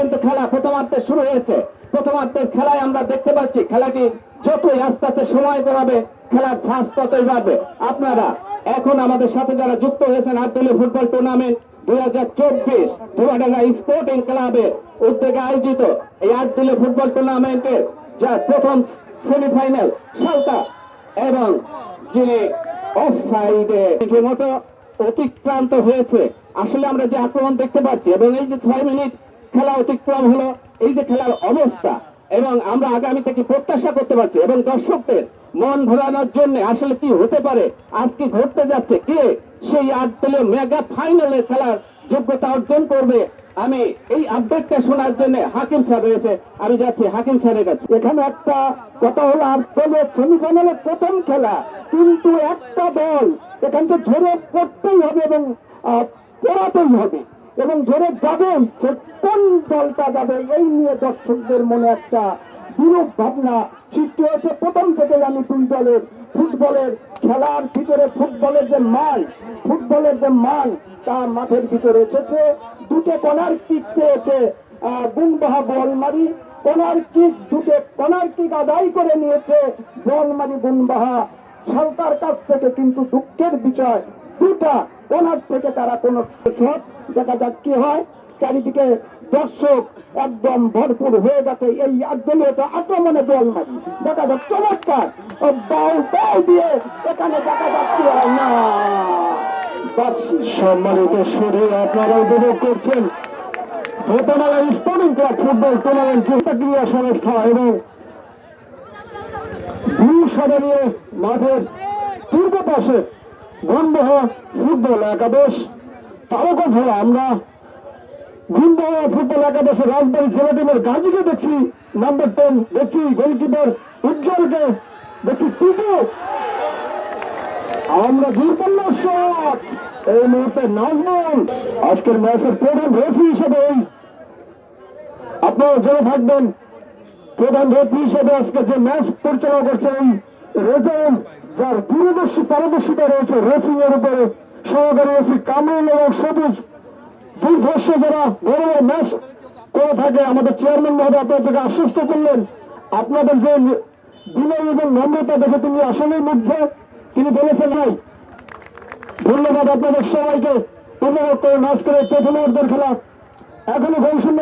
কিন্তু খেলা প্রথমার্ধে শুরু হয়েছে। প্রথমার্ধের খেলায় আমরা দেখতে পাচ্ছি, খেলাটি যতই আস্তে আস্তে সময় করাবে খেলার ঝাঁস ততই বাড়বে। আপনারা এখন আমাদের সাথে যারা যুক্ত হয়েছেন আটদলীয় ফুটবল টুর্নামেন্ট দুই হাজার চব্বিশ ধোয়াডাঙ্গা স্পোর্টিং ক্লাবের উদ্যোগে আয়োজিত এই আটদলীয় ফুটবল টুর্নামেন্টের যা প্রথম সেমিফাইনাল সালতা এবং যিনি অফ সাইডে মতো অতিক্রান্ত হয়েছে। আসলে আমরা যে আক্রমণ দেখতে পাচ্ছি এবং এই যে ছয় মিনিট খেলা অতিক্রম হলো। এই যে খেলার অবস্থা এবং আমরা আগামী থেকে প্রত্যাশা করতে পারছি এবং দর্শকদের মন ভরানোর জন্য আসলে কি হতে পারে, আজকে ঘটতে যাচ্ছে কে, সেই আট দলীয় মেগা ফাইনালে খেলার যোগ্যতা অর্জন করবে। আমি এই আপডেটটা শোনার জন্য হাকিম স্যার রয়েছে। আমি যাচ্ছি হাকিম স্যারের কাছে। এখানে একটা কথা হলো আর সেমিফাইনালের প্রথম খেলা কিন্তু একটা দল এখান থেকে ধরে পড়তেই হবে এবং পড়াতেই হবে। এবং ধরে যাবেন সে কোন দলটা যাবে, এই নিয়ে দর্শকদের মনে একটা বিরূপ ভাবনা সৃষ্টি হয়েছে। প্রথম থেকে আমি দুই দলের ফুটবলের খেলার ভিতরে ফুটবলের যে মান, ফুটবলের যে মান তা মাঠের ভিতরে এসেছে। দুটো কনার কিক পেয়েছে গুনবাহা বলমারি। কনার কিক দুটো কনার কিক আদায় করে নিয়েছে বলমারি গুনবাহা সরকার কাছ থেকে কিন্তু দুঃখের বিষয় দুটা ওনার থেকে তারা কোন শট দেখা যাক কি হয়। চারিদিকে দর্শক একদম ভরপুর হয়ে গেছে এই এটা আক্রমণে জল মারি দেখা যাক, চমৎকার। বাউ বাউ দিয়ে এখানে দেখা যাচ্ছে না সম্মানিত শরীর আপনারা উপভোগ করছেন হোতানালা স্পোর্টিং ক্লাব ফুটবল টুর্নামেন্ট ক্রিয়া সংস্থা এবং দুই সদনীয় মাঠের পূর্ব পাশে গুণবহ ফুটবল একাদশ, তারকা খেলা আমরা গুণবহ ফুটবল একাদশের রাজবাড়ি ছেলে টিমের গাজীকে দেখছি নাম্বার টেন দেখছি গোলকিপার উজ্জ্বলকে, দেখছি টিটু আমরা শট। এই মুহূর্তে নাজমুল, আজকের ম্যাচের প্রধান রেফি হিসেবে এই। আপনারা জেনে থাকবেন, প্রধান রেফি হিসেবে আজকে যে ম্যাচ পরিচালনা করছে এই রেজাউল যার দূরদর্শী পারদর্শিতা রয়েছে রেফিং এর উপরে সহকারী রেফি কামরুল এবং সবুজ। দুর্ধর্ষ যারা গৌরবের ম্যাচ করে থাকে, আমাদের চেয়ারম্যান মহোদয় আপনাদেরকে আশ্বস্ত করলেন। আপনাদের যে বিনয় এবং নম্রতা দেখে তিনি আসলেই মুগ্ধ। তিনি বলেছেন নাই ধন্যবাদ আপনাদের সবাইকে। উপভোগ করে নাচ করে প্রথম খেলা। এখনও গোল শূন্য